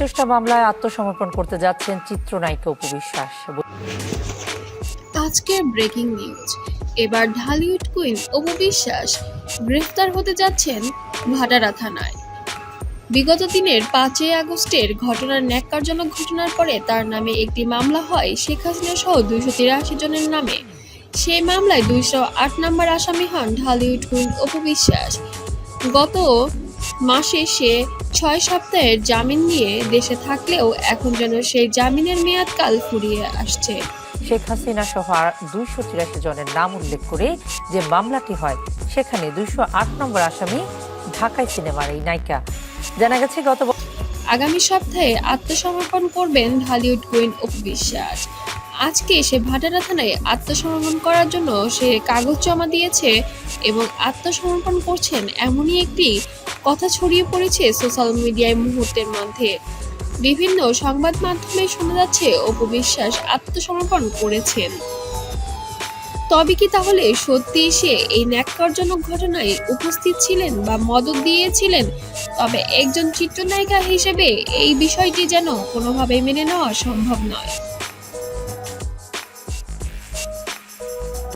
সন্ত্রাসটা মামলায় আত্মসমর্পণ করতে যাচ্ছেন চিত্রনায়িকা উপবিশ্বাস বিশ্বাস। আজকের ব্রেকিং নিউজ। এবার ঢালিউড কুইন অপু বিশ্বাস গ্রেফতার হতে যাচ্ছেন ভাটারা থানায়। বিগত দিনের পাঁচই আগস্টের ঘটনার ন্যাক্কারজনক ঘটনার পরে তার নামে একটি মামলা হয় শেখ হাসিনা সহ দুইশো তিরাশি জনের নামে। সেই মামলায় দুইশো আট নম্বর আসামি হন ঢালিউড কুইন অপু বিশ্বাস। গত মাসে সে ছয় সপ্তাহের জামিন নিয়ে দেশে থাকলেও এখন যেন সেই জামিনের মেয়াদকাল ফুরিয়ে আসছে। শেখ হাসিনা সহ দুইশো তিরাশি জনের নাম উল্লেখ করে যে মামলাটি হয় সেখানে দুইশো আট নম্বর আসামি ঢাকায় সিনেমার এই নায়িকা। জানা গেছে গত আগামী সপ্তাহে আত্মসমর্পণ করবেন ঢালিউড কুইন অপু বিশ্বাস। আজকে সে ভাটারা থানায় আত্মসমর্পণ করার জন্য সে কাগজ জমা দিয়েছে এবং আত্মসমর্পণ করছেন এমনই একটি কথা ছড়িয়ে পড়েছে সোশ্যাল মিডিয়ায় মুহূর্তের মধ্যে। বিভিন্ন সংবাদ মাধ্যমে শোনা যাচ্ছে, অপু বিশ্বাস আত্মসমর্পণ করেছেন। তবে কি তাহলে সত্যি সে এই ন্যাক্কারজনক ঘটনায় উপস্থিত ছিলেন বা মদত দিয়েছিলেন? তবে একজন চিত্রনায়িকা হিসেবে এই বিষয়টি যেন কোনোভাবেই মেনে নেওয়া সম্ভব নয়।